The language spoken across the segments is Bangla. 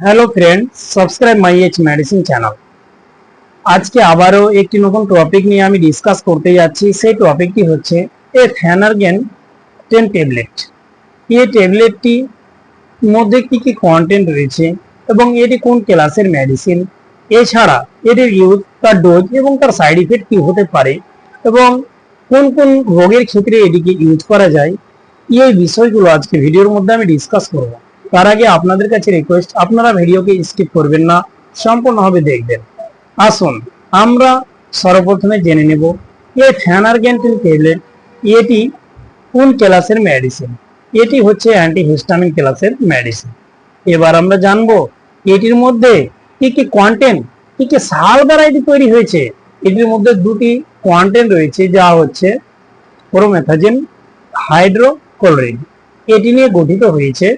Hello friend, subscribe my H medicine channel. আজকে আবারও একটি নতুন টপিক নিয়ে আমি ডিসকাস করতে যাচ্ছি। সেই টপিকটি হচ্ছে এ ফ্যানারগেন টেন ট্যাবলেট এই ট্যাবলেটটি মধ্যে কি কি কন্টেন্ট রয়েছে এবং এটি কোন ক্লাসের মেডিসিন এছাড়া এটির ইউজ তার ডোজ এবং তার সাইড ইফেক্ট কি হতে পারে এবং কোন কোন রোগের ক্ষেত্রে এটিকে ইউজ করা যায়, এই বিষয়গুলো আজকে ভিডিওর মধ্যে আমি ডিসকাস করব। তার আগে আপনাদের কাছে রিকোয়েস্ট আপনারা ভিডিওকে স্কিপ করবেন না, সম্পূর্ণভাবে দেখবেন। আসুন, আমরা সর্বপ্রথমে জেনে নেব এই ফ্যানারগেন্টিন ট্যাবলেট এটি কোন ক্লাসের মেডিসিন এটি হচ্ছে অ্যান্টিহিস্টামিন ক্লাসের মেডিসিন এবার আমরা জানব, এটির মধ্যে কি কি কন্টেন্ট কি কি সাল এটি তৈরি হয়েছে? এটির মধ্যে দুটি কন্টেন্ট রয়েছে, যা হচ্ছে প্রোমেথাজিন হাইড্রোক্লোরিন এটি নিয়ে গঠিত হয়েছে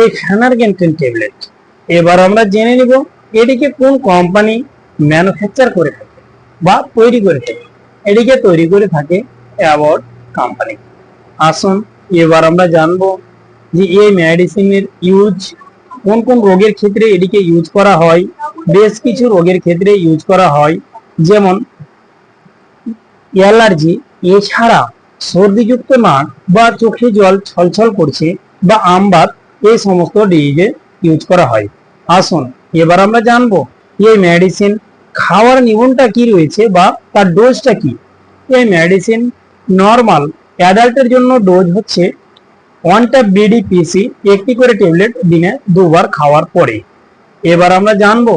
এই ফ্যানারগেন্টিন ট্যাবলেট। এবার আমরা জেনে নিব, এটিকে কোন কোম্পানি ম্যানুফ্যাকচার করে থাকে বা তৈরি করে থাকে। এটিকে তৈরি করে থাকে অ্যাওয়ার্ড কোম্পানি। আসুন, এবার আমরা জানব যে এই মেডিসিনের ইউজ, কোন কোন রোগের ক্ষেত্রে এটিকে ইউজ করা হয়। বেশ কিছু রোগের ক্ষেত্রে ইউজ করা হয়, যেমন অ্যালার্জি, এছাড়া সর্দিযুক্ত নাক বা চোখে জল ছলছল করছে বা আমবাত এই সমস্ত ডিজিজে ইউজ করা হয়। আসুন, এবার আমরা জানব এই মেডিসিন খাওয়ার নিয়মটা কি রয়েছে বা তার ডোজটা কি? এই মেডিসিন নর্মাল অ্যাডাল্টের জন্য ডোজ হচ্ছে ওয়ানটা বিডিপিসি একটি করে ট্যাবলেট দিনে দুবার খাওয়ার পরে। এবার আমরা জানব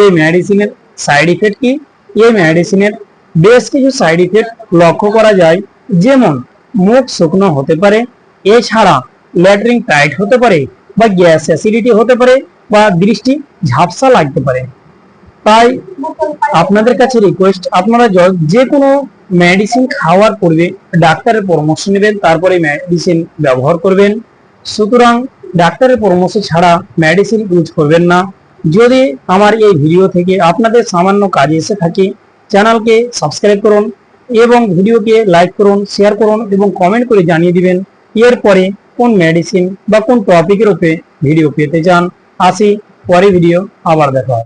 এই মেডিসিনের সাইড ইফেক্ট কি? এই মেডিসিনের বেশ কিছু সাইড ইফেক্ট লক্ষ্য করা যায়। যেমন, মুখ শুকনো হতে পারে। এছাড়া ল্যাট্রিন টাইট হতে পারে বা গ্যাস অ্যাসিডিটি হতে পারে বা দৃষ্টি ঝাপসা লাগতে পারে। তাই আপনাদের কাছে রিকোয়েস্ট আপনারা যে কোনো মেডিসিন খাওয়ার পূর্বে ডাক্তারের পরামর্শ নেবেন, তারপরে মেডিসিন ব্যবহার করবেন। সুতরাং ডাক্তারের পরামর্শ ছাড়া মেডিসিন ইউজ করবেন না। যদি আমার এই ভিডিও থেকে আপনাদের সামান্য কাজে এসে থাকে চ্যানেলকে সাবস্ক্রাইব করুন এবং ভিডিওকে লাইক করুন শেয়ার করুন এবং কমেন্ট করে জানিয়ে দিবেন। এরপরে কোন মেডিসিন বা কোন টপিকের উপরে ভিডিও পেতে চান আসি পরে ভিডিও আবার দেখা।